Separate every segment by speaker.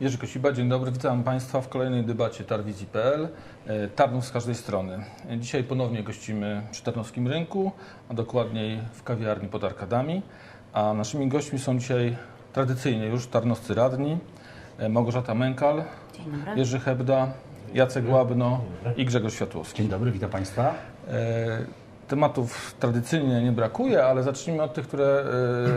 Speaker 1: Jerzy Kosiba, dzień dobry. Witam Państwa w kolejnej debacie Tarwizji.pl. E, Tarnów z każdej strony. E, Dzisiaj ponownie gościmy przy Tarnowskim Rynku, a dokładniej w kawiarni pod Arkadami. A naszymi gośćmi są dzisiaj tradycyjnie już tarnowscy radni, e, Małgorzata Mękal. Jerzy Hebda, Jacek Łabno i Grzegorz Światłowski.
Speaker 2: Dzień dobry, witam Państwa.
Speaker 1: Tematów tradycyjnie nie brakuje, ale zacznijmy od tych, które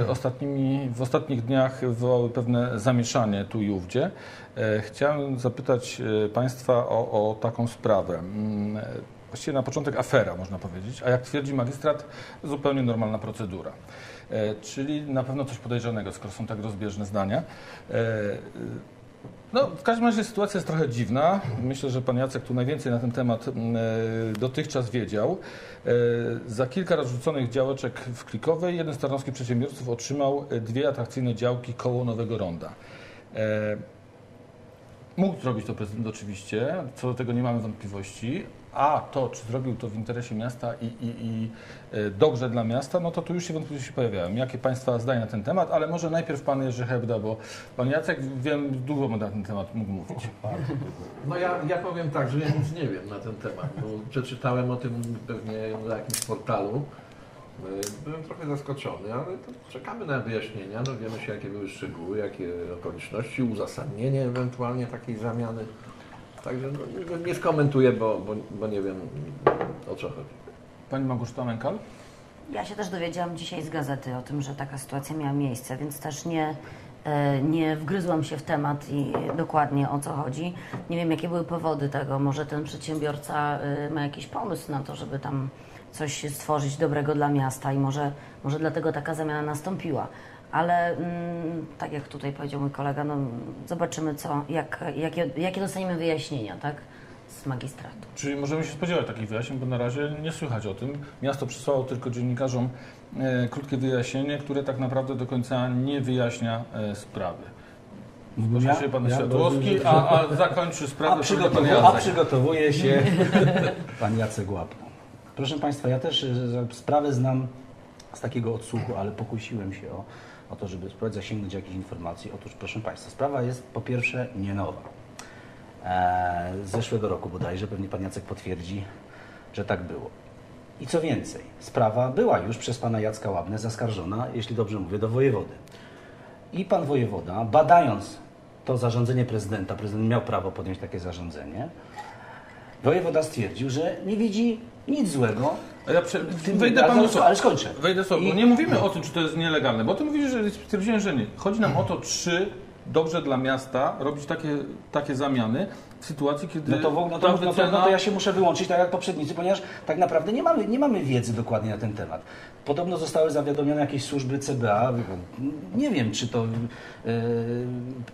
Speaker 1: e, ostatnimi, w ostatnich dniach wywołały pewne zamieszanie tu i ówdzie. E, Chciałem zapytać e, Państwa o, o taką sprawę. Mm, Właściwie na początek afera, można powiedzieć, a jak twierdzi magistrat, zupełnie normalna procedura. Czyli na pewno coś podejrzanego, skoro są tak rozbieżne zdania. No, w każdym razie sytuacja jest trochę dziwna. Myślę, że pan Jacek tu najwięcej na ten temat mm, e, dotychczas wiedział. E, Za kilka rozrzuconych działeczek w Klikowej jeden z tarnowskich przedsiębiorców otrzymał e, dwie atrakcyjne działki koło Nowego Ronda. Mógł zrobić to prezydent oczywiście, co do tego nie mamy wątpliwości, a to, czy zrobił to w interesie miasta i, i, i e, dobrze dla miasta, no to tu już się wątpliwości pojawiają. Jakie Państwa zdania na ten temat, ale może najpierw Pan Jerzy Hebda, bo Pan Jacek, wiem, długo na ten temat mógł mówić.
Speaker 3: No ja, ja powiem tak, że ja nic nie wiem na ten temat, bo przeczytałem o tym pewnie na jakimś portalu. Y, Byłem trochę zaskoczony, ale czekamy na wyjaśnienia, dowiemy się jakie były szczegóły, jakie okoliczności, uzasadnienie ewentualnie takiej zamiany. Także no, nie- skomentuję, bo, bo, bo nie wiem o co chodzi.
Speaker 1: Pani Małgorzata Mękal?
Speaker 4: Ja się też dowiedziałam dzisiaj z gazety o tym, że taka sytuacja miała miejsce, więc też nie, e, nie wgryzłam się w temat i dokładnie o co chodzi. Nie wiem, jakie były powody tego. Może ten przedsiębiorca e, ma jakiś pomysł na to, żeby tam coś stworzyć dobrego dla miasta i może, może dlatego taka zamiana nastąpiła. Ale mm, tak jak tutaj powiedział mój kolega, no, zobaczymy, co, jak, jakie, jakie dostaniemy wyjaśnienia tak, z magistratu.
Speaker 1: Czyli możemy się spodziewać takich wyjaśnień, bo na razie nie słychać o tym. Miasto przysłało tylko dziennikarzom e, krótkie wyjaśnienie, które tak naprawdę do końca nie wyjaśnia e, sprawy. Proszę się Pan Światłowski, a, a zakończy
Speaker 2: A,
Speaker 1: sprawę pan
Speaker 2: przygotowuje, a przygotowuje się Pan Jacek Łapno. Proszę Państwa, ja też za- sprawę znam z takiego odsłuchu, ale pokusiłem się o, o to, żeby spróbować zasięgnąć jakichś informacji. Otóż, proszę Państwa, sprawa jest po pierwsze nie nowa. E, z zeszłego roku bodajże, pewnie Pan Jacek potwierdzi, że tak było. I co więcej, sprawa była już przez Pana Jacka Łabnę zaskarżona, jeśli dobrze mówię, do wojewody. I pan wojewoda, badając to zarządzenie prezydenta, prezydent miał prawo podjąć takie zarządzenie, wojewoda stwierdził, że nie widzi nic złego.
Speaker 1: Ja prze... wejdę panu
Speaker 2: ale, ale skończę.
Speaker 1: Wejdę sobie, bo
Speaker 2: I-
Speaker 1: nie mówimy o tym, czy to jest nielegalne, bo ty mówisz, że stwierdziłem, że nie. Chodzi nam o to, czy dobrze dla miasta robić takie, takie zamiany sytuacji, kiedy
Speaker 2: No to, w- no, to, no, to, no to ja się muszę wyłączyć tak jak poprzednicy, ponieważ tak naprawdę nie mamy, nie mamy wiedzy dokładnie na ten temat. Podobno zostały zawiadomione jakieś służby CBA. Nie wiem, czy to yy,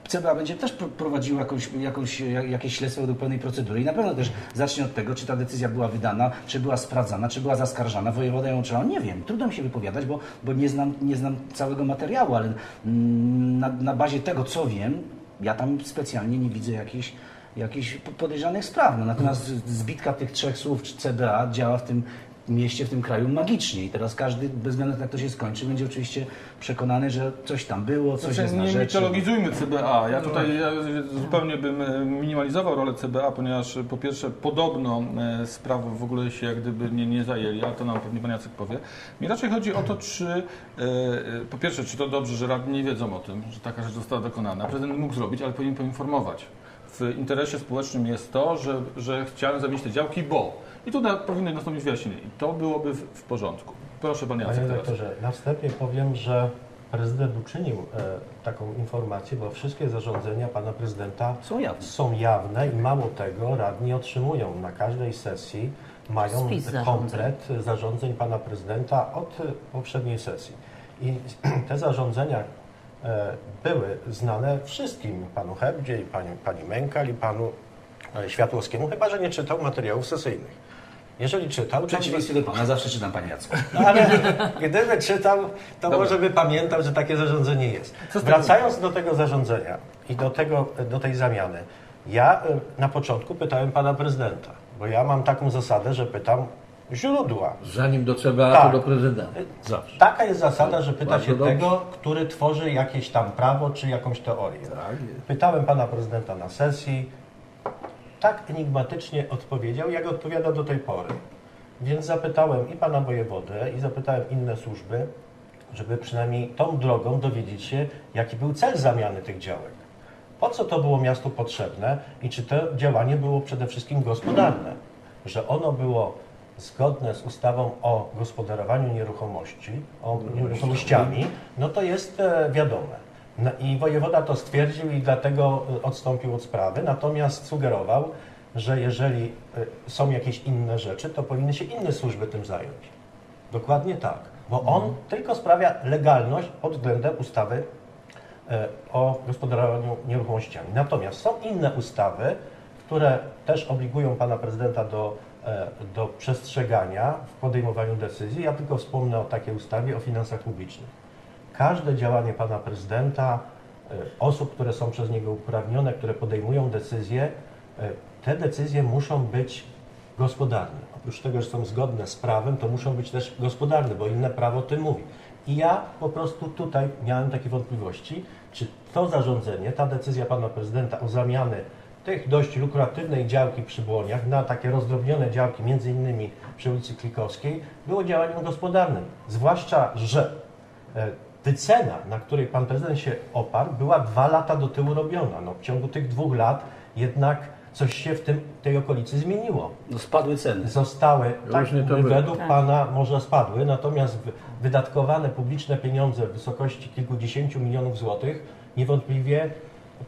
Speaker 2: CBA będzie też pr- prowadziło jakąś, jakąś, jak- jakieś śledztwo według pewnej procedury i na pewno też zacznie od tego, czy ta decyzja była wydana, czy była sprawdzana, czy była zaskarżana. Wojewoda ją uczyła. Nie wiem, trudno mi się wypowiadać, bo, bo nie, znam, nie znam całego materiału, ale mm, na, na bazie tego, co wiem, ja tam specjalnie nie widzę jakichś jakichś po- podejrzanych spraw. No, natomiast zbitka tych trzech słów czy CBA działa w tym mieście, w tym kraju magicznie. I teraz każdy, bez względu na to, jak to się skończy, będzie oczywiście przekonany, że coś tam było, coś
Speaker 1: Znaczy,
Speaker 2: jest na
Speaker 1: nie
Speaker 2: rzeczy.
Speaker 1: mitologizujmy CBA.
Speaker 2: No
Speaker 1: Ja tutaj ja zupełnie bym e, minimalizował rolę CBA, ponieważ e, po pierwsze podobno e, sprawą w ogóle się jak gdyby nie, nie zajęli, ale to nam pewnie pan Jacek powie. Mi raczej chodzi o to, czy po pierwsze, czy to dobrze, że radni nie wiedzą o tym, że taka rzecz została dokonana. Prezydent mógł zrobić, ale powinien poinformować. W interesie społecznym jest to, że, że chciałem zawieźć te działki, bo. I tutaj powinno nastąpić wyjaśnienie. I to byłoby w, w porządku. Proszę pan Jacek
Speaker 5: Panie
Speaker 1: teraz.
Speaker 5: na wstępie powiem, że prezydent uczynił e, taką informację, bo wszystkie zarządzenia pana prezydenta
Speaker 2: Są jawne.
Speaker 5: są jawne i mało tego, radni otrzymują na każdej sesji, mają
Speaker 4: Spis zarządzeń.
Speaker 5: komplet zarządzeń pana prezydenta od e, poprzedniej sesji. I te zarządzenia były znane wszystkim, panu Hebdzie i pani, pani Mękal i panu e, Światłowskiemu, chyba że nie czytał materiałów sesyjnych. Jeżeli czytał,
Speaker 2: W
Speaker 5: to
Speaker 2: przeciwieństwie do Pana, zawsze czytam Panie Jacku.
Speaker 5: no, ale gdyby czytał, to
Speaker 1: Dobra.
Speaker 5: może by pamiętał, że takie zarządzenie jest. Wracając do tego zarządzenia i do, tego, do tej zamiany, ja y, na początku pytałem pana prezydenta, bo ja mam taką zasadę, że pytam źródła.
Speaker 3: Zanim do CBA,
Speaker 5: Tak.
Speaker 3: to do prezydenta. Zawsze.
Speaker 5: Taka jest zasada, że pyta
Speaker 3: Bardzo
Speaker 5: się
Speaker 3: dobrze.
Speaker 5: tego, który tworzy jakieś tam prawo czy jakąś teorię.
Speaker 3: Tak.
Speaker 5: Pytałem pana prezydenta na sesji, tak enigmatycznie odpowiedział, jak odpowiada do tej pory. Więc zapytałem i pana wojewodę, i zapytałem inne służby, żeby przynajmniej tą drogą dowiedzieć się, jaki był cel zamiany tych działek. Po co to było miastu potrzebne i czy to działanie było przede wszystkim gospodarne? Że ono było zgodne z ustawą o gospodarowaniu nieruchomości, o nieruchomościami, no to jest e, wiadome. No I wojewoda to stwierdził i dlatego e, odstąpił od sprawy, natomiast sugerował, że jeżeli e, są jakieś inne rzeczy, to powinny się inne służby tym zająć. Dokładnie tak, bo on tylko sprawia legalność pod względem ustawy o gospodarowaniu nieruchomościami. Natomiast są inne ustawy, które też obligują pana prezydenta do, do przestrzegania w podejmowaniu decyzji. Ja tylko wspomnę o takiej ustawie o finansach publicznych. Każde działanie pana prezydenta, e, osób, które są przez niego uprawnione, które podejmują decyzje, e, te decyzje muszą być gospodarne. Oprócz tego, że są zgodne z prawem, to muszą być też gospodarne, bo inne prawo o tym mówi. I ja po prostu tutaj miałem takie wątpliwości, czy to zarządzenie, ta decyzja pana prezydenta o zamiany tych dość lukratywnej działki przy Błoniach na takie rozdrobnione działki, między innymi przy ulicy Klikowskiej, było działaniem gospodarnym. Zwłaszcza, że e, wycena, na której pan prezydent się oparł, była dwa lata do tyłu robiona. No, w ciągu tych dwóch lat jednak coś się w tym, tej okolicy zmieniło.
Speaker 2: No spadły ceny.
Speaker 5: Zostały, tak,
Speaker 3: Różnie to było.
Speaker 5: według pana może spadły, natomiast wy- wydatkowane publiczne pieniądze w wysokości kilkudziesięciu milionów złotych niewątpliwie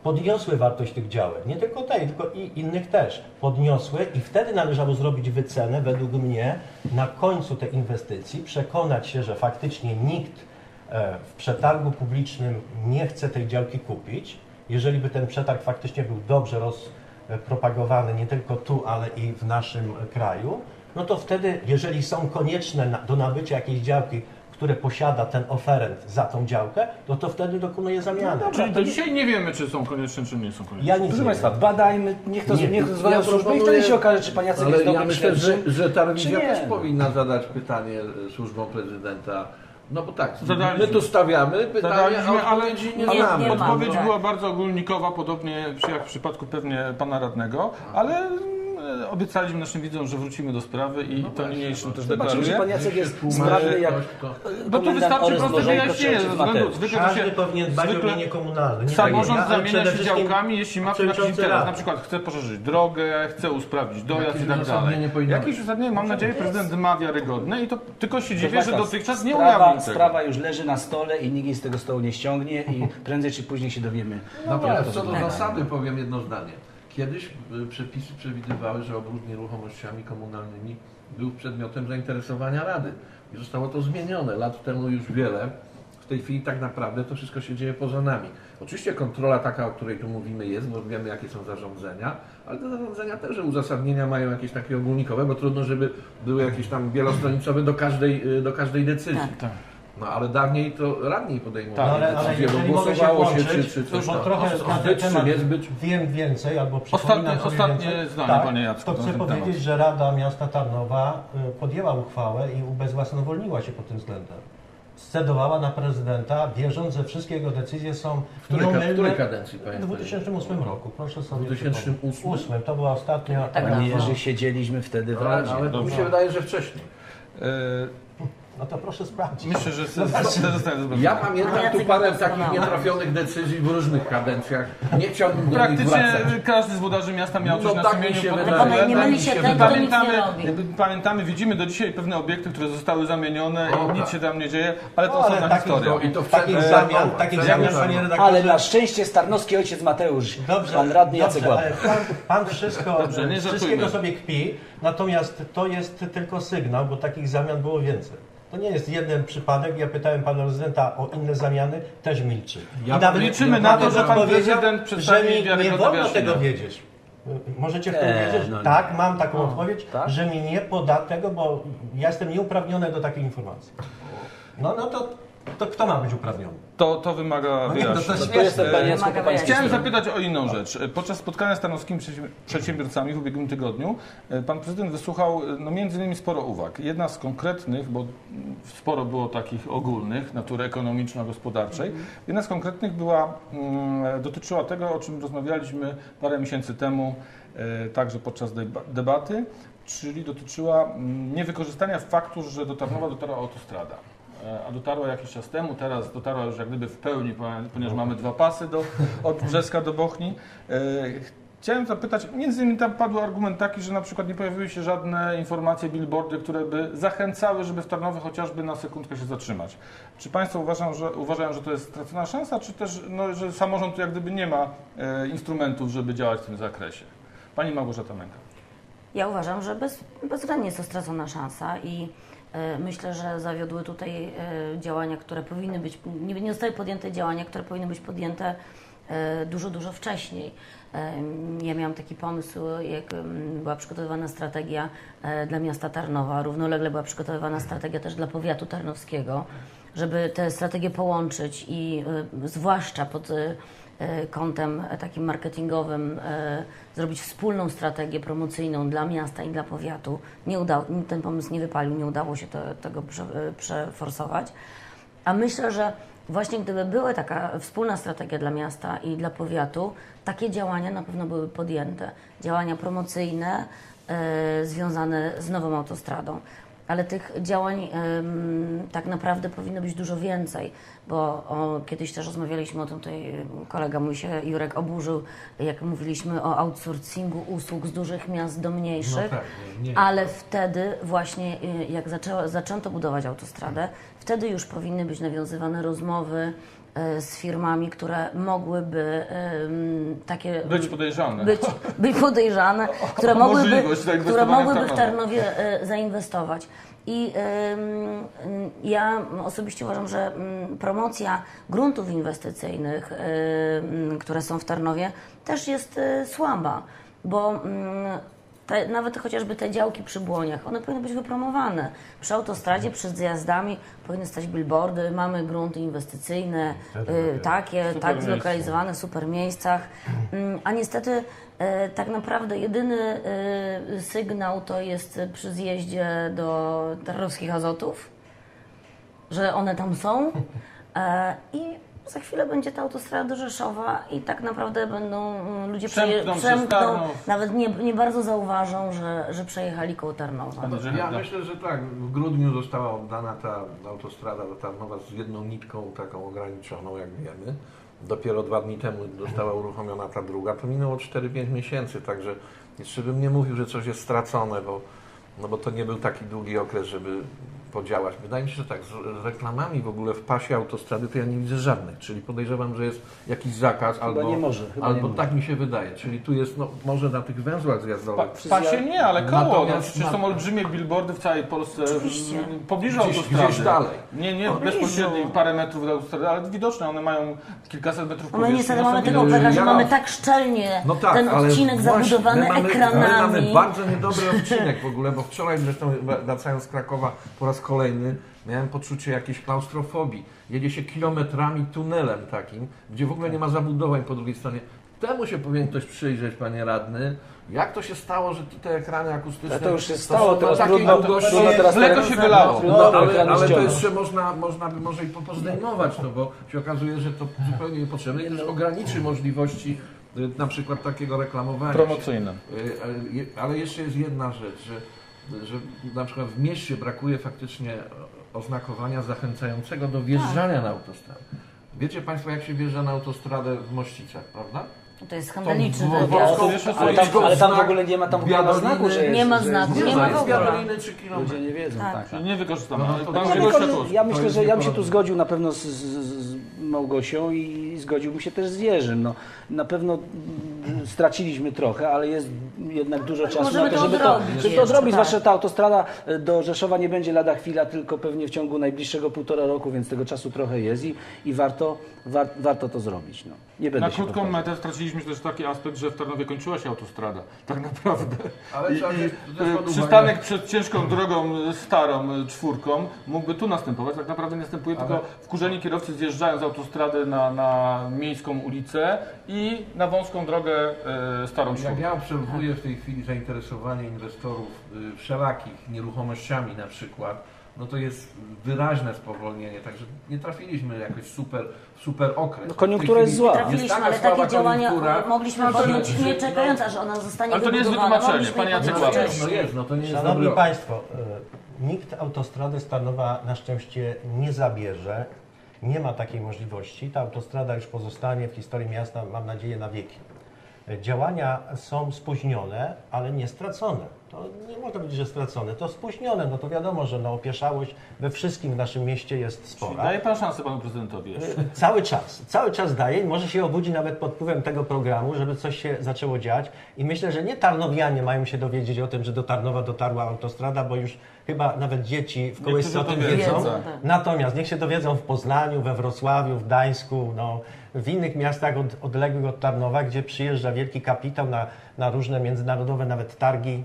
Speaker 5: podniosły wartość tych działek. Nie tylko tej, tylko i innych też podniosły i wtedy należało zrobić wycenę, według mnie, na końcu tej inwestycji, przekonać się, że faktycznie nikt e, w przetargu publicznym nie chce tej działki kupić. Jeżeli by ten przetarg faktycznie był dobrze rozpropagowany, nie tylko tu, ale i w naszym kraju, no to wtedy, jeżeli są konieczne do nabycia jakiejś działki, które posiada ten oferent za tą działkę, no to wtedy dokonuje zamiany.
Speaker 1: Czyli do dzisiaj nie wiemy, czy są konieczne, czy nie są konieczne.
Speaker 5: Ja nic
Speaker 2: Proszę
Speaker 5: nie
Speaker 2: Państwa,
Speaker 5: wiem.
Speaker 2: badajmy, niech to,
Speaker 5: Nie.
Speaker 2: niech to zwają
Speaker 3: Ja
Speaker 2: służby i wtedy się okaże, czy pan Jacek jest
Speaker 3: Ale ja
Speaker 2: dobrym
Speaker 3: myślę, że, że ta rewizja też powinna zadać pytanie służbom prezydenta. No bo tak,
Speaker 1: Zadaliśmy.
Speaker 3: my tu stawiamy pytanie,
Speaker 1: ale,
Speaker 3: nie,
Speaker 4: nie-
Speaker 3: znamy.
Speaker 4: nie ma.
Speaker 1: odpowiedź
Speaker 4: Tak.
Speaker 1: była bardzo ogólnikowa, podobnie jak w przypadku pewnie pana radnego, ale obiecaliśmy naszym widzom, że wrócimy do sprawy i to niniejszym też
Speaker 2: Zobaczymy, czy
Speaker 1: deklaruję.
Speaker 2: pan Jacek jest sprawny jak
Speaker 1: Bo tu
Speaker 2: komendant
Speaker 1: wystarczy proste wyjaśnienie, zwykle to
Speaker 5: Każdy
Speaker 1: się,
Speaker 5: powinien dbać o
Speaker 1: zwykle
Speaker 5: mienie komunalne. Nie
Speaker 1: samorząd
Speaker 5: tak
Speaker 1: zamienia się działkami, jeśli ma tu jakiś interes, na przykład chce poszerzyć drogę, chce usprawnić dojazd i tak dalej. Jakieś uzasadnienie, mam nadzieję, prezydent ma wiarygodne i to tylko się dziwię, że dotychczas nie ujawnił tego.
Speaker 2: sprawa już leży na stole i nikt jej z tego stołu nie ściągnie i prędzej czy później się dowiemy.
Speaker 3: Natomiast co do zasady powiem jedno zdanie. Kiedyś y, przepisy przewidywały, że obrót nieruchomościami komunalnymi był przedmiotem zainteresowania Rady. I zostało to zmienione lat temu już wiele. W tej chwili tak naprawdę to wszystko się dzieje poza nami. Oczywiście kontrola taka, o której tu mówimy jest, bo wiemy jakie są zarządzenia, ale te zarządzenia też uzasadnienia mają jakieś takie ogólnikowe, bo trudno, żeby były jakieś tam wielostronicowe do każdej, y, do każdej decyzji.
Speaker 4: Tak.
Speaker 1: Tak.
Speaker 3: No ale dawniej to radni
Speaker 5: No,
Speaker 3: podejmowali
Speaker 5: ale, ale jeżeli się
Speaker 3: głosowało się,
Speaker 5: włączyć,
Speaker 3: czy, czy coś
Speaker 5: bo
Speaker 3: tam.
Speaker 5: trochę na ten temat
Speaker 3: nie
Speaker 5: wiem więcej, albo przypominam
Speaker 1: Ostatnie-
Speaker 5: sobie
Speaker 1: ostatnie
Speaker 5: więcej.
Speaker 1: zdanie,
Speaker 5: tak,
Speaker 1: panie Jacku,
Speaker 5: To chcę powiedzieć,
Speaker 1: temat.
Speaker 5: że Rada Miasta Tarnowa y, podjęła uchwałę i ubezwłasnowolniła się pod tym względem. Scedowała na prezydenta, wierząc, że wszystkie jego decyzje są
Speaker 3: W której, w której kadencji
Speaker 5: W
Speaker 3: panie?
Speaker 5: 2008 roku, proszę sobie
Speaker 3: 2008?
Speaker 5: przypomnieć. 8, to była ostatnia.
Speaker 4: Tak dawno.
Speaker 2: Jerzy, siedzieliśmy wtedy w
Speaker 3: Ale,
Speaker 2: Radzie.
Speaker 3: ale mi się wydaje, że wcześniej.
Speaker 1: E,
Speaker 5: No to proszę sprawdzić.
Speaker 1: Myślę, że zostanie zobaczone.
Speaker 3: Ja pamiętam tu parę takich nietrafionych decyzji w różnych kadencjach. Nie chciałbym do
Speaker 1: Praktycznie każdy z włodarzy miasta miał
Speaker 3: No
Speaker 1: coś na
Speaker 3: tak mi
Speaker 1: sumieniu
Speaker 3: się
Speaker 1: pod tym
Speaker 3: wydaje.
Speaker 1: względem.
Speaker 4: Nie myli
Speaker 3: mi
Speaker 4: się nie
Speaker 1: Pamiętamy, pamiętamy, widzimy do dzisiaj pewne obiekty, które zostały zamienione i nic
Speaker 3: tak.
Speaker 1: się tam nie dzieje, ale to
Speaker 5: No, ale
Speaker 1: osobna
Speaker 5: taki-
Speaker 1: historia.
Speaker 3: No i to w
Speaker 5: Takich zamian, takich zamian, panie redaktorze.
Speaker 2: Ale na szczęście Starnowski ojciec Mateusz,
Speaker 5: Dobrze,
Speaker 2: pan radny Jacek
Speaker 5: dobrze, pan, pan wszystko,
Speaker 1: Dobrze,
Speaker 5: wszystkiego sobie kpi, natomiast to jest tylko sygnał, bo takich zamian było więcej. To nie jest jeden przypadek. Ja pytałem pana prezydenta o inne zamiany, też milczy.
Speaker 3: Ja
Speaker 1: liczymy na to,
Speaker 5: nawet
Speaker 1: że pan prezydent
Speaker 5: że mi nie wolno tego wiedzieć. Możecie w to
Speaker 2: Nie,
Speaker 5: wiedzieć?
Speaker 2: no nie.
Speaker 5: tak, mam taką odpowiedź,
Speaker 2: tak?
Speaker 5: że mi nie poda tego, bo ja jestem nieuprawniony do takiej informacji. No, no to To kto ma być uprawniony?
Speaker 1: To, to wymaga
Speaker 5: No nie, no to
Speaker 2: To jest
Speaker 1: Chciałem zapytać o inną rzecz. Podczas spotkania z tarnowskimi przedsiębior- przedsiębiorcami w ubiegłym tygodniu e, pan prezydent wysłuchał e, no, między innymi sporo uwag. Jedna z konkretnych, bo sporo było takich ogólnych, natury ekonomiczno-gospodarczej, jedna z konkretnych była, mm, dotyczyła tego, o czym rozmawialiśmy parę miesięcy temu, e, także podczas deba- debaty, czyli dotyczyła mm, niewykorzystania faktu, że do Tarnowa dotarła autostrada. E, A dotarła jakiś czas temu, teraz dotarła już jak gdyby w pełni, ponieważ mamy dwa pasy do, od Brzeska do Bochni. E, Chciałem zapytać, między innymi tam padł argument taki, że na przykład nie pojawiły się żadne informacje, billboardy, które by zachęcały, żeby w Tarnowie chociażby na sekundkę się zatrzymać. Czy Państwo uważają, że, uważają, że to jest stracona szansa, czy też, no, że samorząd jak gdyby nie ma e, instrumentów, żeby działać w tym zakresie? Pani Małgorzata Męka.
Speaker 4: Ja uważam, że bez, bezwzględnie jest to stracona szansa i myślę, że zawiodły tutaj e, działania, które powinny być, nie, zostały podjęte działania, które powinny być podjęte e, dużo, dużo wcześniej. E, Ja miałam taki pomysł, jak mm, była przygotowywana strategia e, dla miasta Tarnowa, równolegle była przygotowywana strategia też dla powiatu tarnowskiego, żeby te strategie połączyć i e, zwłaszcza pod e, e, kątem e, takim marketingowym e, zrobić wspólną strategię promocyjną dla miasta i dla powiatu. Nie udało, ten pomysł nie wypalił, nie udało się to, tego e, przeforsować. A myślę, że właśnie gdyby była taka wspólna strategia dla miasta i dla powiatu, takie działania na pewno były podjęte. Działania promocyjne związane z nową autostradą. Ale tych działań em, tak naprawdę powinno być dużo więcej, bo o, kiedyś też rozmawialiśmy o tym, tutaj kolega mój się, Jurek, oburzył, jak mówiliśmy o outsourcingu usług z dużych miast do mniejszych.
Speaker 3: tak, nie.
Speaker 4: Ale wtedy właśnie, y, jak zaczęło, zaczęto budować autostradę, wtedy już powinny być nawiązywane rozmowy z firmami, które mogłyby takie
Speaker 1: Być podejrzane.
Speaker 4: być, być podejrzane, które mogłyby, które mogłyby w
Speaker 1: Tarnowie.
Speaker 4: E, zainwestować. I ja osobiście uważam, że ym, promocja gruntów inwestycyjnych, które są w Tarnowie, też jest y, słaba, bo ym, te, nawet chociażby te działki przy Błoniach, one powinny być wypromowane. Przy autostradzie, przed zjazdami powinny stać billboardy, mamy grunty inwestycyjne, y, takie,
Speaker 1: Super
Speaker 4: tak
Speaker 1: miejsce.
Speaker 4: zlokalizowane w super miejscach. Mm, A niestety e, tak naprawdę jedyny e, sygnał to jest przy zjeździe do Tarnowskich Azotów, że one tam są. E, I za chwilę będzie ta autostrada do Rzeszowa i tak naprawdę będą mm, ludzie
Speaker 1: Przemkną Tarnów.
Speaker 4: nawet nie, nie bardzo zauważą, że, że przejechali koło Tarnowa.
Speaker 1: Andrzej
Speaker 3: Ja myślę, że tak. W grudniu została oddana ta autostrada do Tarnowa z jedną nitką taką ograniczoną, jak wiemy. Dopiero dwa dni temu została uruchomiona ta druga. To minęło 4-5 miesięcy, także jeszcze bym nie mówił, że coś jest stracone, bo, no bo to nie był taki długi okres, żeby podziałać. Wydaje mi się, że tak, z reklamami w ogóle w pasie autostrady to ja nie widzę żadnych, czyli podejrzewam, że jest jakiś zakaz albo,
Speaker 2: nie może, chyba
Speaker 3: albo
Speaker 2: nie może.
Speaker 3: tak mi się wydaje. Czyli tu jest, no może na tych węzłach
Speaker 1: Pa,
Speaker 3: zjazdowych.
Speaker 1: w pasie nie, ale koło. No, przecież są olbrzymie billboardy w całej Polsce,
Speaker 4: Oczywiście.
Speaker 1: w pobliżu
Speaker 3: Gdzieś-
Speaker 1: autostrady.
Speaker 3: gdzieś dalej.
Speaker 1: Nie, nie, bezpośrednio parę metrów od autostrady, ale widoczne, one mają kilkaset metrów powierzchni.
Speaker 4: niestety
Speaker 1: no są
Speaker 4: mamy tego pecha, że
Speaker 3: ja
Speaker 4: mamy
Speaker 3: mam-
Speaker 4: tak szczelnie
Speaker 3: No tak,
Speaker 4: ten odcinek zabudowany ekranami.
Speaker 3: My mamy bardzo niedobry odcinek w ogóle, bo wczoraj zresztą wracając z Krakowa po raz kolejny miałem poczucie jakiejś klaustrofobii. Jedzie się kilometrami tunelem takim, gdzie w ogóle nie ma zabudowań po drugiej stronie. Temu się powinien ktoś przyjrzeć, panie radny. Jak to się stało, że te ekrany akustyczne...
Speaker 2: A to już się stało, teraz
Speaker 3: takiej
Speaker 2: trudno-
Speaker 3: długości-
Speaker 2: trudno teraz
Speaker 1: Mleko
Speaker 2: teraz-
Speaker 1: się wylało.
Speaker 2: No,
Speaker 3: no,
Speaker 2: ale,
Speaker 3: ale, ale to jeszcze można, można by może i po- pozdejmować, no bo się okazuje, że to zupełnie niepotrzebne i też ograniczy możliwości y, na przykład takiego reklamowania.
Speaker 1: Promocyjne.
Speaker 3: Y, ale Ale jeszcze jest jedna rzecz, że, że na przykład w mieście brakuje faktycznie oznakowania zachęcającego do wjeżdżania na autostradę. Wiecie Państwo, jak się wjeżdża na autostradę w Mościcach, prawda?
Speaker 4: To jest skandaliczny wywiad.
Speaker 1: Ale
Speaker 2: tam, ale tam w ogóle nie ma, tam nie ma znaku, że jest,
Speaker 4: Nie ma
Speaker 2: że
Speaker 4: znaku,
Speaker 2: jest,
Speaker 4: nie
Speaker 2: że
Speaker 4: ma w ogóle.
Speaker 3: Wiadominy 3 km.
Speaker 2: Ludzie nie wiedzą,
Speaker 4: Tak.
Speaker 2: tak.
Speaker 1: Nie wykorzystamy.
Speaker 3: No,
Speaker 2: ja
Speaker 3: To
Speaker 2: myślę, że ja bym się tu zgodził na pewno z, z, z Małgosią i zgodziłbym się też z Jerzym. No, na pewno straciliśmy trochę, ale jest jednak dużo czasu
Speaker 4: możemy
Speaker 2: na to, żeby to, żeby to
Speaker 4: jeszcze,
Speaker 2: zrobić.
Speaker 4: tak.
Speaker 2: Zwłaszcza ta autostrada e, do Rzeszowa nie będzie lada chwila, tylko pewnie w ciągu najbliższego półtora roku, więc tego czasu trochę jest i, i warto, war, warto to zrobić. No. Nie będę
Speaker 1: Na
Speaker 2: się
Speaker 1: krótką
Speaker 2: powtarzał.
Speaker 1: metę straciliśmy też taki aspekt, że w Tarnowie kończyła się autostrada. Tak naprawdę.
Speaker 3: Ale
Speaker 1: I, i,
Speaker 3: uwagę-
Speaker 1: przystanek przed ciężką drogą y, starą, y, czwórką, mógłby tu następować. Tak naprawdę następuje,
Speaker 3: Ale-
Speaker 1: tylko wkurzeni kierowcy zjeżdżają z autostrady na, na miejską ulicę i na wąską drogę y, starą
Speaker 3: Jak
Speaker 1: czwórką.
Speaker 3: ja obserwuję w tej chwili zainteresowanie inwestorów y, wszelakich nieruchomościami na przykład, no to jest wyraźne spowolnienie, także nie trafiliśmy jakoś super, super okres.
Speaker 2: No, koniunktura jest zła.
Speaker 4: Trafiliśmy, ale takie działania
Speaker 3: koniunktura,
Speaker 4: mogliśmy
Speaker 3: że-
Speaker 4: podjąć
Speaker 3: że-
Speaker 4: nie czekając, aż ona zostanie
Speaker 1: Ale to nie jest wytłumaczenie,
Speaker 4: je
Speaker 1: Jacek
Speaker 3: No no jest, no to nie jest
Speaker 5: Szanowni
Speaker 3: dobry
Speaker 5: Państwo, y, nikt autostrady Stanowa na szczęście nie zabierze. Nie ma takiej możliwości. Ta autostrada już pozostanie w historii miasta, mam nadzieję, na wieki. Y, Działania są spóźnione, ale nie stracone. To nie można powiedzieć, że stracone. To spóźnione. No to wiadomo, że no, opieszałość we wszystkim w naszym mieście jest
Speaker 1: Czyli
Speaker 5: spora.
Speaker 1: Daje pan szansę panu prezydentowi jeszcze.
Speaker 5: Cały czas, cały czas daje i może się obudzi nawet pod wpływem tego programu, żeby coś się zaczęło dziać. I myślę, że nie Tarnowianie mają się dowiedzieć o tym, że do Tarnowa dotarła autostrada, bo już chyba nawet dzieci w kołysce o tym wiedzą.
Speaker 4: Tak.
Speaker 5: Natomiast niech się dowiedzą w Poznaniu, we Wrocławiu, w Gdańsku, no, w innych miastach od, odległych od Tarnowa, gdzie przyjeżdża wielki kapitał na, na różne międzynarodowe nawet targi.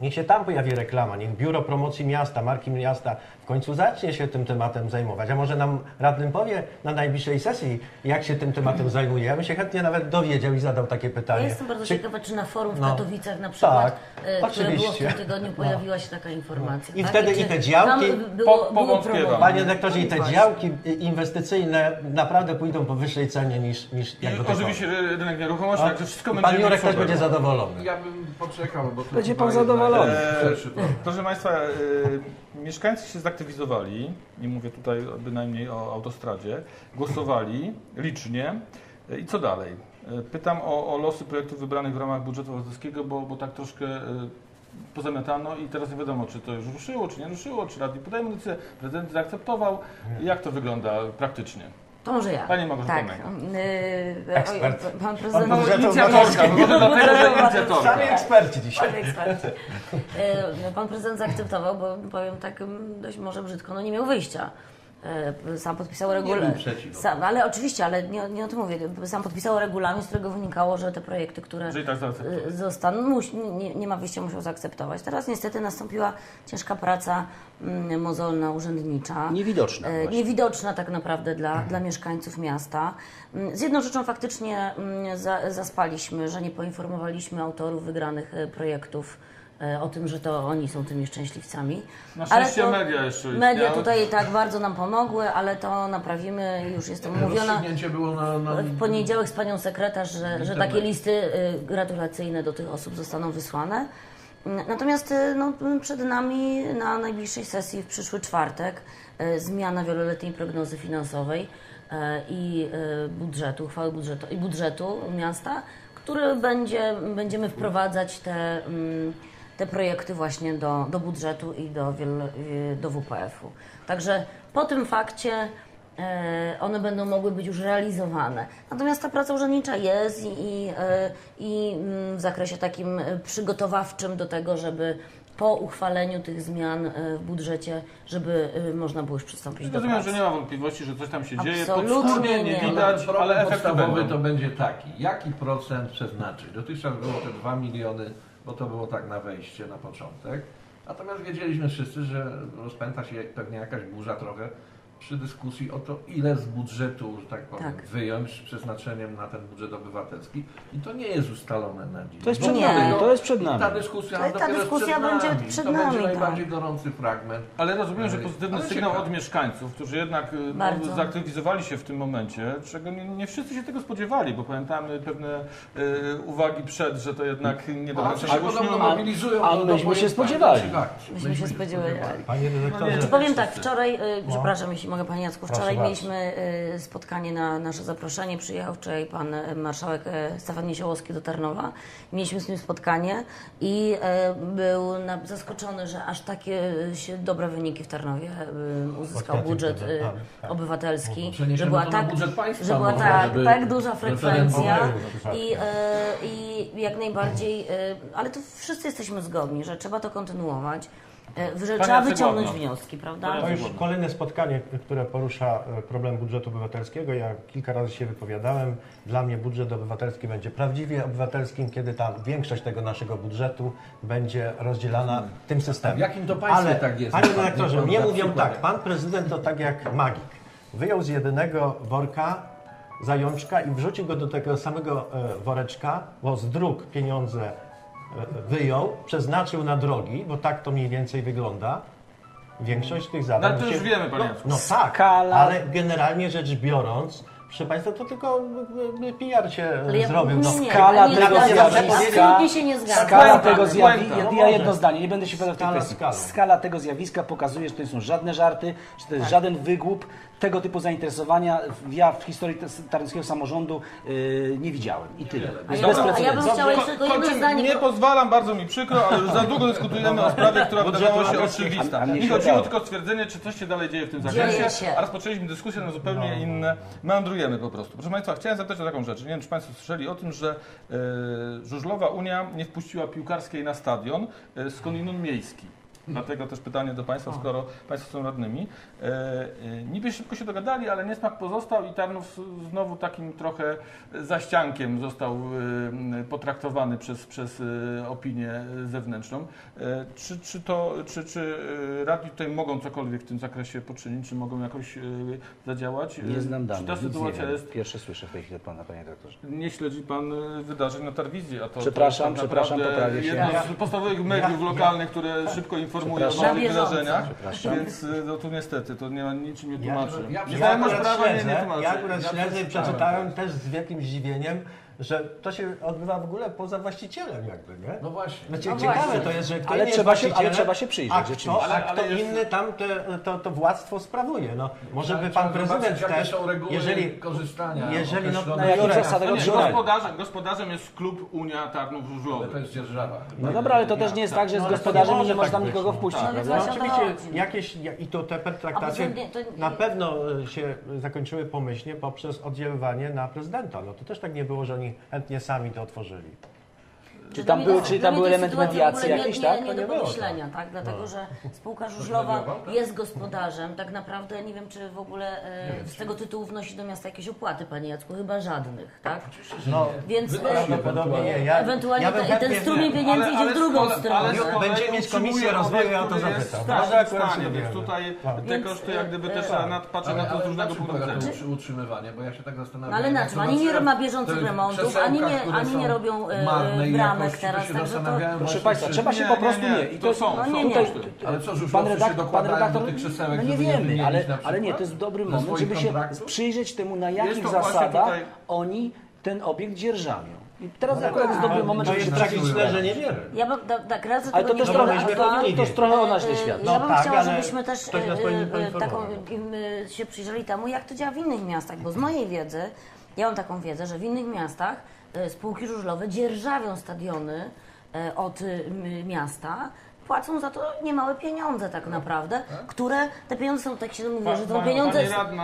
Speaker 5: Niech się tam pojawi reklama, niech Biuro Promocji Miasta, Marki Miasta w końcu zacznie się tym tematem zajmować. A może nam radnym powie na najbliższej sesji, jak się tym tematem zajmuje. Ja bym się chętnie nawet dowiedział i zadał takie pytanie.
Speaker 4: Ja jestem bardzo
Speaker 5: Czy-
Speaker 4: ciekawa, czy na forum w
Speaker 5: No.
Speaker 4: Katowicach na przykład,
Speaker 5: Tak,
Speaker 4: e, które było w
Speaker 5: oczywiście.
Speaker 4: tym tygodniu, pojawiła się taka informacja.
Speaker 5: I
Speaker 4: tak?
Speaker 5: wtedy
Speaker 4: czy
Speaker 5: i te działki-
Speaker 4: było,
Speaker 1: Po-
Speaker 4: było.
Speaker 5: Panie dyrektorze, i te działki inwestycyjne naprawdę pójdą po wyższej cenie niż, niż jak do
Speaker 1: I
Speaker 5: tej
Speaker 1: ożywi się
Speaker 5: pory.
Speaker 1: rynek nieruchomości,
Speaker 5: A
Speaker 1: także wszystko
Speaker 5: Pan
Speaker 1: będzie
Speaker 5: Jurek też będzie zadowolony.
Speaker 3: Ja bym poczekał, bo to
Speaker 2: Będzie pan
Speaker 3: jest
Speaker 2: zadowolony.
Speaker 3: problem.
Speaker 1: Proszę Państwa, e, mieszkańcy się zaktywizowali, nie mówię tutaj bynajmniej o autostradzie, głosowali licznie. E, I co dalej? E, Pytam o, o losy projektów wybranych w ramach budżetu obywatelskiego, bo, bo tak troszkę e, pozamiatano i teraz nie wiadomo, czy to już ruszyło, czy nie ruszyło, czy radni podejmą decyzję, prezydent zaakceptował. Jak to wygląda praktycznie?
Speaker 4: To może ja.
Speaker 1: Pani Małgorzata
Speaker 4: tak. Yy,
Speaker 5: Ekspert.
Speaker 4: oj, Pan
Speaker 5: Pan
Speaker 4: prezydent...
Speaker 1: Inicjatorka, no może dlatego, że inicjatorka.
Speaker 5: Sami eksperci dzisiaj.
Speaker 4: E, Pan prezydent zaakceptował, bo powiem tak m, dość może brzydko, no nie miał wyjścia. E, Sam podpisał regulamin.
Speaker 3: przeciw.
Speaker 4: Sam, ale oczywiście, ale nie, nie o tym mówię. Sam podpisał regulamin, z którego wynikało, że te projekty, które
Speaker 1: Że i tak zaakceptował.
Speaker 4: e, zostaną, musi, nie, nie ma wyjścia, musiał zaakceptować. Teraz niestety nastąpiła ciężka praca mm, mozolna, urzędnicza.
Speaker 2: Niewidoczna
Speaker 4: E,
Speaker 2: właśnie.
Speaker 4: Niewidoczna tak naprawdę dla, dla mieszkańców miasta. Mm, Z jedną rzeczą faktycznie mm, za, zaspaliśmy, że nie poinformowaliśmy autorów wygranych projektów o tym, że to oni są tymi szczęśliwcami.
Speaker 1: Na
Speaker 4: Ale
Speaker 1: szczęście
Speaker 4: to
Speaker 1: media jeszcze
Speaker 4: Media tutaj tak bardzo nam pomogły, ale to naprawimy. Już jestem umówiona
Speaker 3: Rozstrzygnięcie było na, na
Speaker 4: w poniedziałek z panią sekretarz, że, że takie listy y, gratulacyjne do tych osób zostaną wysłane. Mm, Natomiast no, przed nami na najbliższej sesji w przyszły czwartek zmiana wieloletniej prognozy finansowej i budżetu, uchwały budżetu i budżetu miasta, który będzie, będziemy wprowadzać te, mm, te projekty właśnie do, do budżetu i do, y, do WPF-u. Także po tym fakcie e, one będą mogły być już realizowane. Natomiast ta praca urzędnicza jest i, i, e, i mm, w zakresie takim przygotowawczym do tego, żeby po uchwaleniu tych zmian w budżecie, żeby można było już przystąpić do
Speaker 1: Rozumiem, że nie ma wątpliwości, że coś tam się dzieje.
Speaker 4: Absolutnie
Speaker 1: Podskórnie nie
Speaker 4: nie.
Speaker 1: Widać, ale efekty
Speaker 3: podstawowy
Speaker 1: będą.
Speaker 3: to będzie taki, jaki procent przeznaczyć? Dotychczas było te 2 miliony, bo to było tak na wejście, na początek. Natomiast wiedzieliśmy wszyscy, że rozpęta się pewnie jakaś burza trochę przy dyskusji o to, ile z budżetu, że tak powiem,
Speaker 4: Tak.
Speaker 3: wyjąć z przeznaczeniem na ten budżet obywatelski. I to nie jest ustalone na dziś.
Speaker 2: To jest
Speaker 4: przed nami,
Speaker 2: to jest przed
Speaker 3: i
Speaker 2: nami.
Speaker 3: Ta dyskusja,
Speaker 4: To jest- ta dyskusja
Speaker 3: przed
Speaker 4: będzie
Speaker 3: nami.
Speaker 4: przed
Speaker 3: to
Speaker 4: nami,
Speaker 3: będzie
Speaker 4: tak.
Speaker 3: najbardziej gorący fragment.
Speaker 1: Ale rozumiem, że
Speaker 3: Ale-
Speaker 1: pozytywny
Speaker 3: ale
Speaker 1: sygnał od mieszkańców, którzy jednak y, no,
Speaker 4: Bardzo.
Speaker 1: zaktywizowali się w tym momencie, czego nie, nie wszyscy się tego spodziewali, bo pamiętamy pewne y, uwagi przed, że to jednak nie do końca
Speaker 3: się podobno mobilizują
Speaker 2: a myśmy się spodziewali.
Speaker 4: Myśmy się spodziewali.
Speaker 5: Panie dyrektorze,
Speaker 4: Czy powiem tak, wczoraj, y, przepraszam, jeśli jeśli mogę Panie Jacku,
Speaker 5: Proszę
Speaker 4: wczoraj
Speaker 5: bardzo.
Speaker 4: mieliśmy y, spotkanie na nasze zaproszenie. Przyjechał wczoraj Pan y, Marszałek y, Stefan Niesiołowski do Tarnowa. Mieliśmy z nim spotkanie i był zaskoczony, że aż takie się dobre wyniki w Tarnowie uzyskał budżet
Speaker 5: tak, tak.
Speaker 4: obywatelski. Że była tak, że była tak, tak duża frekwencja i, i jak najbardziej, ale to wszyscy jesteśmy zgodni, że trzeba to kontynuować. Że trzeba wyciągnąć wnioski, prawda?
Speaker 5: To już kolejne spotkanie, które porusza e, problem budżetu obywatelskiego. Ja kilka razy się wypowiadałem. Dla mnie budżet obywatelski będzie prawdziwie obywatelskim, kiedy tam większość tego naszego budżetu będzie rozdzielana tym systemem.
Speaker 3: W jakim to państwie
Speaker 5: Ale,
Speaker 3: tak jest?
Speaker 5: Panie
Speaker 3: Pan-
Speaker 5: redaktorze,
Speaker 3: pan
Speaker 5: mnie
Speaker 3: da
Speaker 5: mówią tak, pan prezydent to tak jak magik. Wyjął z jedynego worka zajączka i wrzucił go do tego samego e, woreczka, bo z dróg pieniądze wyjął, przeznaczył na drogi, bo tak to mniej więcej wygląda. Większość tych
Speaker 1: No,
Speaker 5: zadań...
Speaker 1: ale to już
Speaker 5: się-
Speaker 1: wiemy, panie Jacku.
Speaker 5: No tak,
Speaker 2: Skala-
Speaker 5: ale generalnie rzecz biorąc, proszę Państwa, to tylko e, PR się e,
Speaker 4: ja-
Speaker 5: zrobił. No,
Speaker 2: skala
Speaker 4: nie
Speaker 2: tego
Speaker 5: zjawiska-
Speaker 4: się nie zgadzam.
Speaker 2: Skala tego zjawiska, ja,
Speaker 5: No
Speaker 2: jedno zdanie, nie będę się wypowiadał w tej
Speaker 5: Skala,
Speaker 2: kwestii.
Speaker 5: skala.
Speaker 2: Skala tego zjawiska pokazuje, że to nie są żadne żarty, że to jest żaden wygłup. Tego typu zainteresowania ja w historii tarnowskiego samorządu yy, nie widziałem. I tyle.
Speaker 4: A ja,
Speaker 2: bez
Speaker 4: bym- a ja bym chciała jeszcze tylko jedno zdanie.
Speaker 1: Nie pozwalam, bardzo mi przykro, ale już za długo dyskutujemy o sprawie, która wydawała się oczywista.
Speaker 2: Się
Speaker 1: chodziło tylko o stwierdzenie, czy coś się dalej dzieje w tym zakresie, a rozpoczęliśmy dyskusję na zupełnie inne. Meandrujemy po prostu. Proszę Państwa, chciałem zapytać o taką rzecz. Nie wiem, czy Państwo słyszeli o tym, że e, Żużlowa Unia nie wpuściła piłkarskiej na stadion skądinąd miejski. Dlatego też pytanie do Państwa, skoro Państwo są radnymi. E, e, niby szybko się dogadali, ale niesmak pozostał i Tarnów znowu takim trochę zaściankiem został e, potraktowany przez, przez e, opinię zewnętrzną. E, czy, czy, to, czy, czy e, radni tutaj mogą cokolwiek w tym zakresie poczynić, czy mogą jakoś e, zadziałać?
Speaker 2: Nie znam
Speaker 1: Czy
Speaker 2: danych,
Speaker 1: ta
Speaker 2: nic nie
Speaker 1: sytuacja jest
Speaker 2: Pierwsze słyszę w tej chwili od Pana, Panie Doktorze.
Speaker 1: nie śledzi pan wydarzeń na Tarwizji, a to
Speaker 2: Przepraszam,
Speaker 1: to tak
Speaker 2: przepraszam,
Speaker 1: naprawdę
Speaker 2: poprawię się.
Speaker 1: Jedno z podstawowych mediów lokalnych, które szybko informują o nowych
Speaker 4: Na bieżąco.
Speaker 1: wydarzeniach, więc e, no, tu niestety to nie ma niczym nie
Speaker 5: Ja-
Speaker 1: tłumaczy.
Speaker 3: ja-
Speaker 1: nie
Speaker 3: ja
Speaker 5: akurat
Speaker 1: prawa nie, nie
Speaker 5: śledzę,
Speaker 1: tłumaczy.
Speaker 5: ja akurat śledzę i
Speaker 1: przeczytałem
Speaker 5: też z wielkim zdziwieniem, że to się odbywa w ogóle poza właścicielem jakby, nie?
Speaker 3: No właśnie.
Speaker 5: Znaczy,
Speaker 4: No
Speaker 5: ciekawe
Speaker 4: właśnie.
Speaker 5: to jest, że kto
Speaker 2: Ale trzeba się- ale trzeba się przyjrzeć,
Speaker 5: a kto,
Speaker 2: rzeczywiście.
Speaker 5: a
Speaker 1: Ale-
Speaker 5: kto
Speaker 1: ale jest-
Speaker 5: inny tam te, to, to władztwo sprawuje. No, może by pan prezydent też, jeżeli,
Speaker 3: korzystania.
Speaker 5: jeżeli no,
Speaker 2: na jakich zasadach
Speaker 1: No gospodarzem, gospodarzem jest klub Unia Tarnów
Speaker 3: Ale
Speaker 1: Żużlowych.
Speaker 3: to jest dzierżawa.
Speaker 2: No dobra, ale to też nie jest tak, że
Speaker 5: No,
Speaker 2: z
Speaker 5: ale to
Speaker 2: gospodarzem
Speaker 5: nie
Speaker 2: można
Speaker 5: tak
Speaker 2: nikogo
Speaker 5: no.
Speaker 2: wpuścić,
Speaker 4: Tak. No,
Speaker 5: No, oczywiście jakieś, ja- i to te
Speaker 4: to-
Speaker 5: na pewno e, się zakończyły pomyślnie poprzez oddziaływanie na prezydenta. No to też tak nie było, że oni chętnie sami to otworzyli.
Speaker 2: Czy tam były- czyli tam
Speaker 4: mnie
Speaker 2: był
Speaker 4: to
Speaker 2: element
Speaker 4: sytuacja w
Speaker 2: mediacji
Speaker 4: nie,
Speaker 2: tak?
Speaker 4: Nie,
Speaker 5: To
Speaker 4: nie
Speaker 5: nie
Speaker 4: do
Speaker 5: było,
Speaker 4: pomyślenia, tak? Dlatego, że spółka żużlowa
Speaker 3: tak?
Speaker 4: jest gospodarzem. Tak naprawdę nie wiem, czy w ogóle e, z tego tytułu wnosi do miasta jakieś opłaty, panie Jacku, chyba żadnych, tak?
Speaker 5: No,
Speaker 4: Więc e,
Speaker 5: prawdopodobnie nie. Ja,
Speaker 4: ewentualnie
Speaker 5: ja bym
Speaker 4: te, ten
Speaker 5: chętnie-
Speaker 4: strumień pieniędzy idzie w drugą stronę.
Speaker 1: ale z kolei
Speaker 5: Będziemy mieć
Speaker 1: utrzymuje
Speaker 5: komisję rozwoju, ja o to
Speaker 1: obiekt, który jest
Speaker 5: zapytam.
Speaker 1: w
Speaker 5: Może
Speaker 1: strasznym
Speaker 5: akurat
Speaker 1: stanie,
Speaker 5: się
Speaker 1: więc
Speaker 5: dowiemy.
Speaker 1: tutaj
Speaker 5: Tak.
Speaker 1: te
Speaker 4: Więc,
Speaker 1: koszty jak gdyby też
Speaker 4: e,
Speaker 1: trzeba nad- patrzeć na to z różnego punktu
Speaker 3: to
Speaker 1: widzenia.
Speaker 3: utrzy- utrzymywanie? Bo ja się tak zastanawiam.
Speaker 4: No ale na
Speaker 3: jak
Speaker 4: czym? Ani nie
Speaker 3: zobaczyłem
Speaker 4: ma bieżących remontów, ani nie-
Speaker 3: które
Speaker 4: ani
Speaker 3: są
Speaker 4: nie robią, e, bramek
Speaker 3: to
Speaker 4: teraz,
Speaker 3: się
Speaker 4: to-
Speaker 3: zastanawiałem
Speaker 2: Proszę Państwa, trzeba się
Speaker 1: Nie,
Speaker 2: po prostu
Speaker 1: nie,
Speaker 2: I
Speaker 1: to są,
Speaker 4: No
Speaker 1: są
Speaker 4: nie, nie.
Speaker 2: tutaj,
Speaker 3: Ale co,
Speaker 2: pan,
Speaker 3: żużlowcy się
Speaker 2: redak- pan redaktor,
Speaker 3: do tych krzesełek,
Speaker 2: no nie wiemy, ale, ale nie, to jest dobry moment, żeby się przyjrzeć temu, na jakich zasadach
Speaker 1: tutaj-
Speaker 2: oni ten obiekt dzierżawią. I teraz
Speaker 5: No
Speaker 2: akurat jest dobry moment, żeby się
Speaker 5: tragiczne, że nie wiemy.
Speaker 4: Ja bym, da, tak, raz,
Speaker 2: Ale to też
Speaker 4: nie
Speaker 2: trochę,
Speaker 5: powinni
Speaker 2: to jest trochę o nas
Speaker 4: e,
Speaker 2: świat.
Speaker 4: Ja
Speaker 5: No
Speaker 4: bym
Speaker 5: tak,
Speaker 4: chciała, żebyśmy też e, e, taką, e, się przyjrzeli temu, jak to działa w innych miastach, bo z mojej wiedzy, ja mam taką wiedzę, że w innych miastach e, spółki żużlowe dzierżawią stadiony e, od e, miasta, płacą za to niemałe pieniądze tak naprawdę, które te pieniądze są, tak się mówi, że to pieniądze,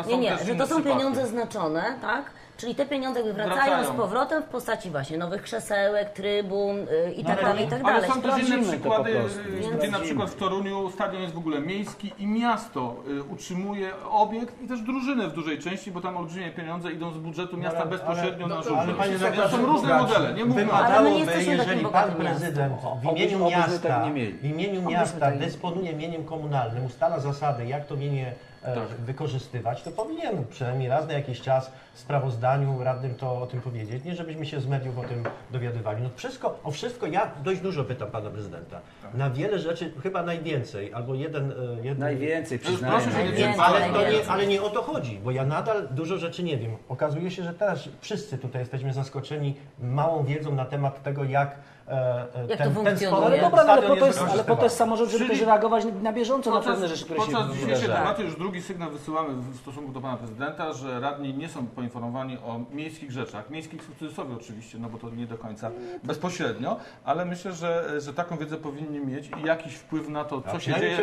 Speaker 4: nie, nie, że to są pieniądze znaczone, tak? Czyli te pieniądze wracają,
Speaker 1: Wracają.
Speaker 4: z powrotem w postaci właśnie nowych krzesełek, trybun y, i tak
Speaker 1: ale-
Speaker 4: dalej, i tak
Speaker 1: Ale
Speaker 4: dalej.
Speaker 1: są też inne
Speaker 2: to
Speaker 1: przykłady, y, gdzie na przykład w Toruniu stadion jest w ogóle miejski i miasto y, utrzymuje obiekt i też drużynę w dużej części, bo tam olbrzymie pieniądze idą z budżetu miasta
Speaker 5: ale-
Speaker 1: bezpośrednio
Speaker 3: ale-
Speaker 1: na
Speaker 3: no to-
Speaker 1: żużel.
Speaker 5: Ale panie redaktorze,
Speaker 1: są różne
Speaker 5: bogaci.
Speaker 1: modele, nie mówmy o tym.
Speaker 4: Ale my nie jesteśmy
Speaker 5: jeżeli pan prezydent w imieniu miasta,
Speaker 2: tak mieli.
Speaker 5: w imieniu miasta
Speaker 4: tak
Speaker 5: dysponuje mieniem komunalnym, ustala zasady, jak to mienie
Speaker 1: Tak.
Speaker 5: wykorzystywać, to powinien przynajmniej raz na jakiś czas w sprawozdaniu radnym to o tym powiedzieć. Nie żebyśmy się z mediów o tym dowiadywali. No wszystko, o wszystko, ja dość dużo pytam pana prezydenta.
Speaker 1: Tak.
Speaker 5: Na wiele rzeczy, chyba najwięcej, albo jeden... e, jeden
Speaker 2: Najwięcej
Speaker 1: proszę
Speaker 2: przyznaję.
Speaker 4: Najwięcej,
Speaker 1: przejmować.
Speaker 5: ale, to nie, ale nie o to chodzi, bo ja nadal dużo rzeczy nie wiem. Okazuje się, że też wszyscy tutaj jesteśmy zaskoczeni małą wiedzą na temat tego, jak, e, e,
Speaker 4: Jak to
Speaker 5: ten, ten
Speaker 4: funkcjonuje.
Speaker 5: sport-
Speaker 2: Ale
Speaker 4: Nie,
Speaker 2: dobra, no ale po to jest, ale po to jest samorząd, żeby
Speaker 1: Czyli
Speaker 2: też reagować na bieżąco na
Speaker 1: Podczas,
Speaker 2: pewne rzeczy, które się
Speaker 1: podczas dzisiejszej
Speaker 2: wydarzają.
Speaker 1: debaty już drugi sygnał wysyłamy w stosunku do pana prezydenta, że radni nie są poinformowani o miejskich rzeczach. Miejskich w cudzysłowie oczywiście, no bo to nie do końca bezpośrednio, ale myślę, że, że taką wiedzę powinni mieć i jakiś wpływ na to, co się dzieje,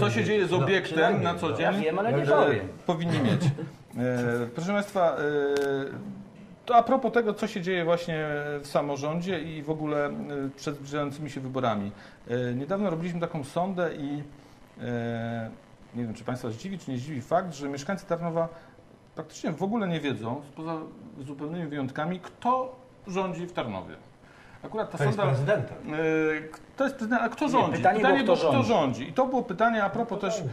Speaker 1: co się dzieje z
Speaker 5: No,
Speaker 1: obiektem na co
Speaker 5: no.
Speaker 1: dzień.
Speaker 2: Ja wiem, ale nie
Speaker 1: e,
Speaker 2: powiem.
Speaker 1: Powinni mieć. E, Proszę Państwa, e, to a propos tego, co się dzieje właśnie w samorządzie i w ogóle e, przed zbliżającymi się wyborami. E, Niedawno robiliśmy taką sondę i e, nie wiem, czy Państwa zdziwi, czy nie zdziwi fakt, że mieszkańcy Tarnowa praktycznie w ogóle nie wiedzą, poza zupełnymi wyjątkami, kto rządzi w Tarnowie. Akurat ta
Speaker 5: To jest
Speaker 1: sonda...
Speaker 5: prezydentem.
Speaker 1: E, To jest prezydent, a kto
Speaker 2: Nie,
Speaker 1: rządzi?
Speaker 2: pytanie było, kto rządzi.
Speaker 1: I to było pytanie a propos
Speaker 5: Kto
Speaker 1: też
Speaker 5: rządzi,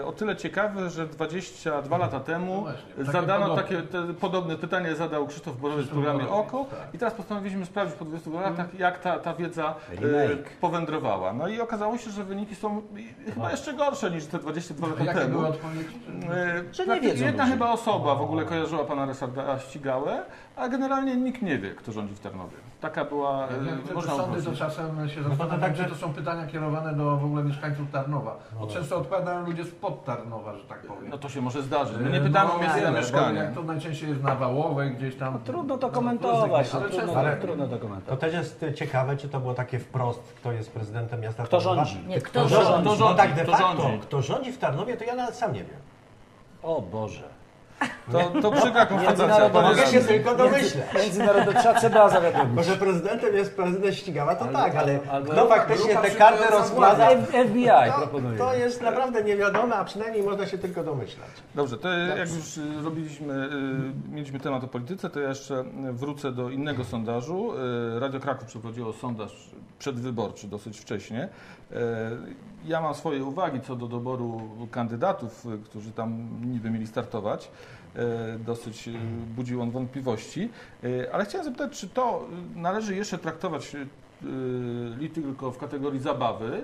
Speaker 1: e, o tyle ciekawe, że 22 lata temu
Speaker 3: No takie
Speaker 1: zadano
Speaker 3: podobne.
Speaker 1: takie te, podobne pytanie zadał Krzysztof Borowiec w programie OKO
Speaker 3: tak.
Speaker 1: i teraz postanowiliśmy sprawdzić po 22 latach, jak ta, ta wiedza e, powędrowała. No i okazało się, że wyniki są chyba jeszcze gorsze niż te 22
Speaker 3: A
Speaker 1: lata
Speaker 3: jakie
Speaker 1: temu.
Speaker 3: były odpowiedzi?
Speaker 1: E,
Speaker 2: Że nie
Speaker 1: prakty-
Speaker 2: wiedzą
Speaker 1: Jedna
Speaker 2: ludzie.
Speaker 1: chyba osoba w ogóle kojarzyła pana Ryszarda Ścigałę, a generalnie nikt nie wie, kto rządzi w Tarnowie. Taka była, e,
Speaker 3: Ja, te
Speaker 1: można
Speaker 3: sądy to czasem się
Speaker 5: to
Speaker 3: zastanawiam,
Speaker 5: tak, że-
Speaker 3: to są pytania kierowane do w ogóle mieszkańców Tarnowa. Bo
Speaker 5: No.
Speaker 3: często odpowiadają ludzie spod Tarnowa, że tak powiem.
Speaker 1: No to się może zdarzyć. My nie
Speaker 3: E,
Speaker 1: pytamy
Speaker 3: no,
Speaker 1: o miejsce
Speaker 3: bo. Jak to najczęściej jest na Wałowej, gdzieś tam.
Speaker 2: Trudno to
Speaker 3: no,
Speaker 2: komentować,
Speaker 3: ale
Speaker 2: no, trudno,
Speaker 5: ale-
Speaker 2: trudno to
Speaker 5: To
Speaker 2: komentować.
Speaker 5: też jest ciekawe, czy to było takie wprost, kto jest prezydentem miasta
Speaker 2: Kto
Speaker 5: Tarnowa.
Speaker 2: rządzi?
Speaker 4: Nie,
Speaker 5: Kto,
Speaker 4: kto
Speaker 5: rządzi?
Speaker 1: rządzi? Kto
Speaker 5: No
Speaker 1: rządzi?
Speaker 5: tak de
Speaker 1: Kto
Speaker 5: facto,
Speaker 1: rządzi?
Speaker 5: kto rządzi w Tarnowie, to ja nawet sam nie wiem.
Speaker 2: O Boże.
Speaker 1: To, to przykra.
Speaker 2: Międzynarodowa-
Speaker 1: panie
Speaker 5: Mogę się tylko domyśleć.
Speaker 2: Międzynarodowy trzeba CBA zawiadomić.
Speaker 5: Może prezydentem jest prezydent Ścigała, to
Speaker 2: Ale-
Speaker 5: tak, ale kto faktycznie
Speaker 3: grupa
Speaker 5: te karty
Speaker 3: przyjmująca
Speaker 5: rozkłada,
Speaker 2: FBI
Speaker 5: to,
Speaker 2: proponuje.
Speaker 5: to jest naprawdę niewiadome, a przynajmniej można się tylko domyślać.
Speaker 1: Dobrze, to jak już y, robiliśmy, y, mieliśmy temat o polityce, to ja jeszcze wrócę do innego sondażu. Y, Radio Kraków przeprowadziło sondaż przedwyborczy dosyć wcześnie. Y, Ja mam swoje uwagi co do doboru kandydatów, y, którzy tam niby mieli startować. Y, Dosyć y, budził on wątpliwości. Y, Ale chciałem zapytać, czy to należy jeszcze traktować li tylko w kategorii zabawy,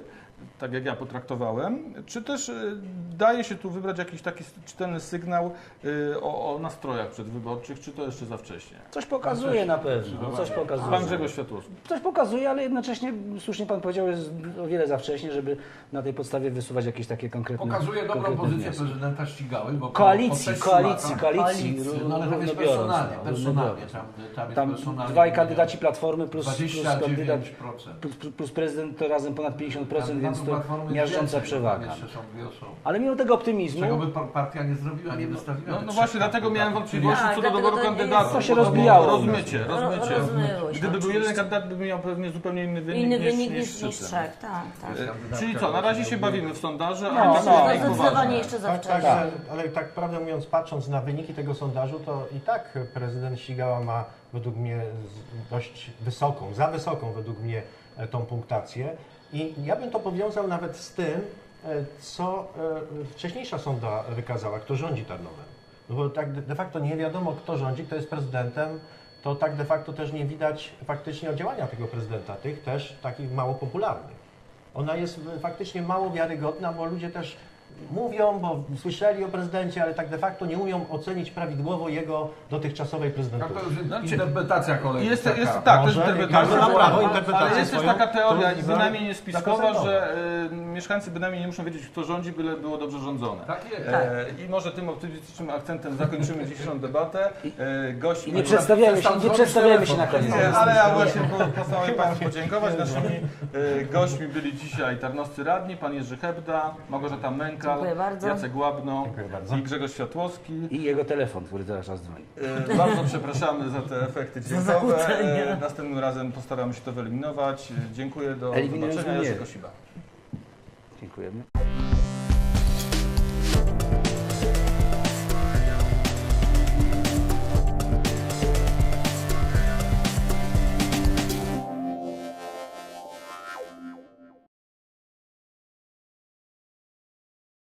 Speaker 1: tak jak ja potraktowałem, czy też y, daje się tu wybrać jakiś taki czytelny sygnał y, o, o nastrojach przedwyborczych, czy to jeszcze za wcześnie?
Speaker 2: Coś pokazuje na pewno, coś
Speaker 1: Pan
Speaker 2: pokazuje.
Speaker 1: Grzegorz Światłowski.
Speaker 2: Coś pokazuje, ale jednocześnie, słusznie Pan powiedział, jest o wiele za wcześnie, żeby na tej podstawie wysuwać jakieś takie konkretne
Speaker 3: Pokazuje dobrą
Speaker 2: konkretne
Speaker 3: pozycję
Speaker 2: wnioski.
Speaker 3: prezydenta Ścigały, bo po- po
Speaker 2: Koalicji,
Speaker 3: sześciu
Speaker 2: koalicji, koalicji.
Speaker 3: No ale tam jest personalnie,
Speaker 2: no,
Speaker 3: personalnie. Tam, tam jest
Speaker 2: Tam
Speaker 3: personalnie
Speaker 2: dwaj kandydaci Platformy plus, plus kandydat
Speaker 3: 29%.
Speaker 2: plus, plus prezydent to razem ponad 50%, więc to miażdżąca przewaga. Ale mimo tego optymizmu,
Speaker 3: Czego by pa- partia nie zrobiła, nie wystawiła.
Speaker 1: No,
Speaker 3: tych
Speaker 1: no
Speaker 3: trzech
Speaker 1: właśnie, dlatego miałem wątpliwości
Speaker 4: Tak,
Speaker 1: co do
Speaker 4: to nie jest-
Speaker 1: kandydatów.
Speaker 2: To się rozbijało.
Speaker 1: Rozmycie,
Speaker 4: Ro-
Speaker 1: rozmycie.
Speaker 4: rozmyło się,
Speaker 1: Gdyby był jeden kandydat, by miał pewnie zupełnie inny wynik
Speaker 4: Inny
Speaker 1: niż,
Speaker 4: wynik
Speaker 1: niż,
Speaker 4: niż, trzech, tak, tak.
Speaker 1: E, Czyli co, na razie się bawimy w sondaże,
Speaker 2: No,
Speaker 1: a
Speaker 2: no.
Speaker 1: tak
Speaker 4: Zdecydowanie jeszcze za
Speaker 5: Tak, tak,
Speaker 4: wcześnie.
Speaker 5: ale, tak prawdę mówiąc, patrząc na wyniki tego sondażu, to i tak prezydent Ścigała ma według mnie dość wysoką, za wysoką według mnie e, tą punktację. I ja bym to powiązał nawet z tym, e, co e, wcześniejsza sonda wykazała, kto rządzi Tarnowem. No bo tak de facto nie wiadomo, kto rządzi, kto jest prezydentem, to tak de facto też nie widać faktycznie działania tego prezydenta, tych też takich mało popularnych. Ona jest e, faktycznie mało wiarygodna, bo ludzie też mówią, bo słyszeli o prezydencie, ale tak de facto nie umią ocenić prawidłowo jego dotychczasowej prezydentury.
Speaker 3: to już
Speaker 1: Znaczy,
Speaker 3: interpretacja kolejna.
Speaker 1: Jest,
Speaker 3: taka.
Speaker 1: jest, tak, to jest interpretacja.
Speaker 5: każdy ma prawo
Speaker 1: ale-
Speaker 5: interpretację
Speaker 1: Ale jest też taka teoria,
Speaker 5: to
Speaker 1: i bynajmniej nie spiskowa,
Speaker 5: zaprezentować.
Speaker 1: że y, mieszkańcy bynajmniej nie muszą wiedzieć, kto rządzi, byle było dobrze rządzone.
Speaker 3: Tak jest.
Speaker 1: E, I może tym optymistycznym akcentem zakończymy dzisiejszą debatę. E, gość
Speaker 2: i nie przedstawiamy się, nie przedstawiamy się na koniec.
Speaker 1: Nie, ale ja właśnie po- postanowię Państwu podziękować. Naszymi e, gośćmi byli dzisiaj tarnowscy radni, pan Jerzy Hebda, Małgorzata Menkal,
Speaker 4: Dziękuję bardzo.
Speaker 1: Jacek Łabno
Speaker 5: Dziękuję bardzo.
Speaker 1: i Grzegorz Światłowski.
Speaker 2: i jego telefon, który teraz czas dzwoni.
Speaker 1: E, Bardzo przepraszamy za te efekty dźwiękowe. E, Następnym razem postaramy się to wyeliminować. E, Dziękuję, do
Speaker 2: Eliminując
Speaker 1: zobaczenia. Jerzy Kosiba.
Speaker 2: Dziękujemy.